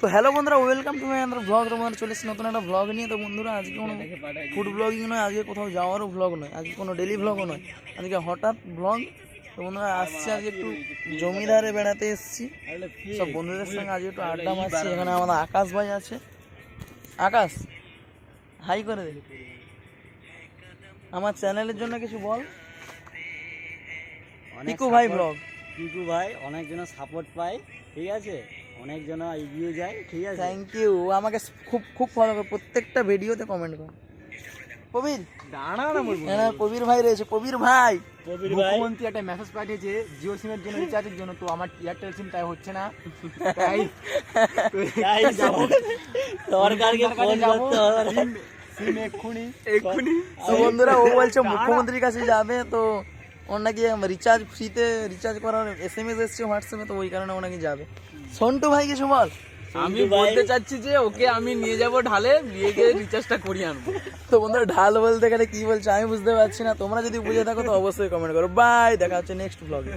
তো হ্যালো বন্ধুরা welcome to my আমরা ব্লগ তোমার চলে এসেছি নতুন একটা ব্লগ নিয়ে। তো বন্ধুরা আজকে কোনো ফুড ব্লগিং নয় আজকে কোথাও যাওয়ারও ব্লগ নয় আজকে কোনো ডেলি ব্লগও নয়। আজকে হঠাৎ ব্লগ তো বন্ধুরা আসছে আজকে একটু জমিদারে বেড়াতে এসেছি। সব বন্ধুদের সঙ্গে আজকে একটু আড্ডা মারছি এখানে আমাদের আকাশ ভাই আছে। আকাশ হাই করে দে। আমার চ্যানেলের জন্য কিছু বল। পিকু ভাই ব্লগ পিকু ভাই অনেকজনের সাপোর্ট পাই ঠিক আছে? অনেকজন এগিয়ে যায় ঠিক আছে? থ্যাংক ইউ আমাকে খুব খুব ফলো করে। প্রত্যেকটা ভিডিওতে কমেন্ট করে। কবির দাঁড়া না বলব হ্যাঁ কবির ভাই রয়েছে। কবির ভাই! কবির ভাই। মুখ্যমন্ত্রী একটা মেসেজ পাঠিয়েছে জিও সিমের জন্য রিচার্জের জন্য। তো আমার এয়ারটেল সিম তাই হচ্ছে না। তাই তাই যাব। সরকারকে ফোন করতে হবে। সিম এক্ষুনি। এক্ষুনি। তো বন্ধুরা ও বলছে মুখ্যমন্ত্রীর কাছে যাবে তো ওর নাকি রিচার্জ ফ্রিতে রিচার্জ করার এস এম এস এসছে হোয়াটসঅ্যাপে তো ওই কারণে ওনাকে নাকি যাবে। সন্টু ভাই কিছু বল আমি বলতে চাচ্ছি যে ওকে আমি নিয়ে যাব ঢালে নিয়ে গিয়ে রিচার্জটা করিয়ে আনব। তো বন্ধুরা ঢাল বলতে গেলে কি বলছে? আমি বুঝতে পারছি না। তোমরা যদি বুঝে থাকো তো অবশ্যই কমেন্ট করো। বাই দেখা হচ্ছে নেক্সট ব্লগে